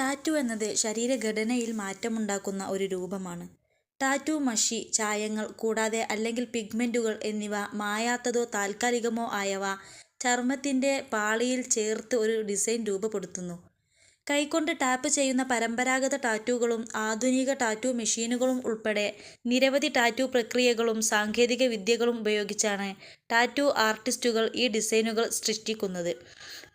Tattoo എന്നത് ശരീരഘടനയിൽ മാറ്റമുണ്ടാക്കുന്ന ഒരു രൂപമാണ്. ടാറ്റു മഷി, ചായങ്ങൾ കൂടാതെ അല്ലെങ്കിൽ പിഗ്മെന്റുകൾ എന്നിവ മായാത്തതോ താൽക്കാലികമോ ആയവ ചർമ്മത്തിന്റെ പാളിയിൽ ചേർത്ത് ഒരു ഡിസൈൻ രൂപപ്പെടുത്തുന്നു. കൈകൊണ്ട് ടാപ്പ് ചെയ്യുന്ന പരമ്പരാഗത ടാറ്റൂകളും ആധുനിക ടാറ്റൂ മെഷീനുകളും ഉൾപ്പെടെ നിരവധി ടാറ്റൂ പ്രക്രിയകളും സാങ്കേതിക വിദ്യകളും ഉപയോഗിച്ചാണ് ടാറ്റൂ ആർട്ടിസ്റ്റുകൾ ഈ ഡിസൈനുകൾ സൃഷ്ടിക്കുന്നത്.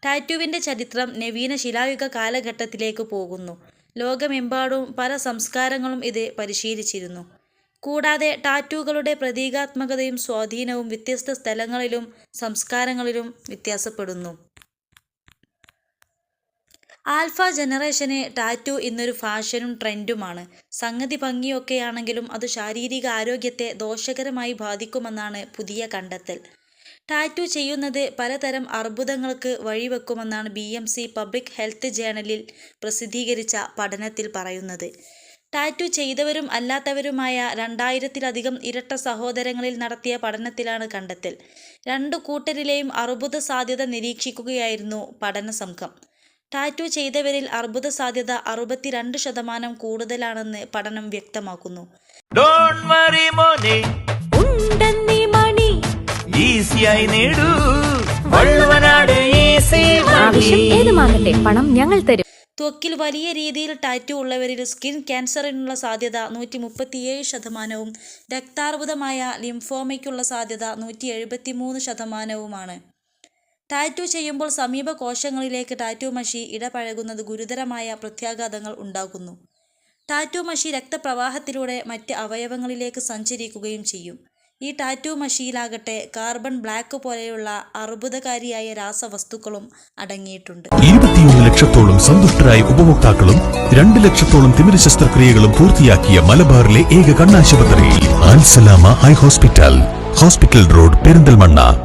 ടാറ്റൂവിന്റെ ചരിത്രം നവീന ശിലായുഗ കാലഘട്ടത്തിലേക്ക് പോകുന്നു. ലോകമെമ്പാടും പല സംസ്കാരങ്ങളും ഇത് പരിശീലിച്ചിരുന്നു. കൂടാതെ ടാറ്റൂകളുടെ പ്രതീകാത്മകതയും സ്വാധീനവും വ്യത്യസ്ത സ്ഥലങ്ങളിലും സംസ്കാരങ്ങളിലും വ്യത്യാസപ്പെടുന്നു. ആൽഫ ജനറേഷന് ടാറ്റു ഇന്നൊരു ഫാഷനും ട്രെൻഡുമാണ്. സംഗതി ഭംഗിയൊക്കെയാണെങ്കിലും അത് ശാരീരിക ആരോഗ്യത്തെ ദോഷകരമായി ബാധിക്കുമെന്നാണ് പുതിയ കണ്ടെത്തൽ. ടാറ്റു ചെയ്യുന്നത് പലതരം അർബുദങ്ങൾക്ക് വഴിവെക്കുമെന്നാണ് B M C public health ജേണലിൽ പ്രസിദ്ധീകരിച്ച പഠനത്തിൽ പറയുന്നത്. ടാറ്റു ചെയ്തവരും അല്ലാത്തവരുമായ രണ്ടായിരത്തിലധികം ഇരട്ട സഹോദരങ്ങളിൽ നടത്തിയ പഠനത്തിലാണ് കണ്ടെത്തൽ. രണ്ടു കൂട്ടരിലെയും അർബുദ സാധ്യത നിരീക്ഷിക്കുകയായിരുന്നു പഠനസംഘം. ടാറ്റൂ ചെയ്തവരിൽ അർബുദ സാധ്യത അറുപത്തിരണ്ട് ശതമാനം കൂടുതലാണെന്ന് പഠനം വ്യക്തമാക്കുന്നു. ഡോണ്ട് വറി മോനെ. ഉണ്ടെന്നീ മണി. ഈസിയായി നേടൂ. വള്ളുവനാട് ഈസി ആവശ്യം ഏതുമാകട്ടെ പണം ഞങ്ങൾ തരും. ത്വക്കിൽ വലിയ രീതിയിൽ ടാറ്റു ഉള്ളവരിൽ സ്കിൻ ക്യാൻസറിനുള്ള സാധ്യത നൂറ്റി മുപ്പത്തിയേഴ് ശതമാനവും രക്താർബുദമായ ലിംഫോമയ്ക്കുള്ള സാധ്യത നൂറ്റി നൂറ്റിയെഴുപത്തിമൂന്ന് ശതമാനവുമാണ്. ടാറ്റൂ ചെയ്യുമ്പോൾ സമീപ കോശങ്ങളിലേക്ക് ടാറ്റു മഷി ഇടപഴകുന്നത് ഗുരുതരമായ പ്രത്യാഘാതങ്ങൾ ഉണ്ടാക്കുന്നു. ടാറ്റു മഷി രക്തപ്രവാഹത്തിലൂടെ മറ്റ് അവയവങ്ങളിലേക്ക് സഞ്ചരിക്കുകയും ചെയ്യും. ഈ ടാറ്റു മഷിയിലാകട്ടെ കാർബൺ ബ്ലാക്ക് പോലെയുള്ള അർബുദകാരിയായ രാസവസ്തുക്കളും അടങ്ങിയിട്ടുണ്ട്. ഇരുപത്തിയൊന്ന് ലക്ഷത്തോളം സന്തുഷ്ടരായ ഉപഭോക്താക്കളും രണ്ട് ലക്ഷത്തോളം തിമിര ശസ്ത്രക്രിയകളും പൂർത്തിയാക്കിയ മലബാറിലെ ഏക കണ്ണാശുപത്രി Al Salama eye hospital hospital road Perinthalmanna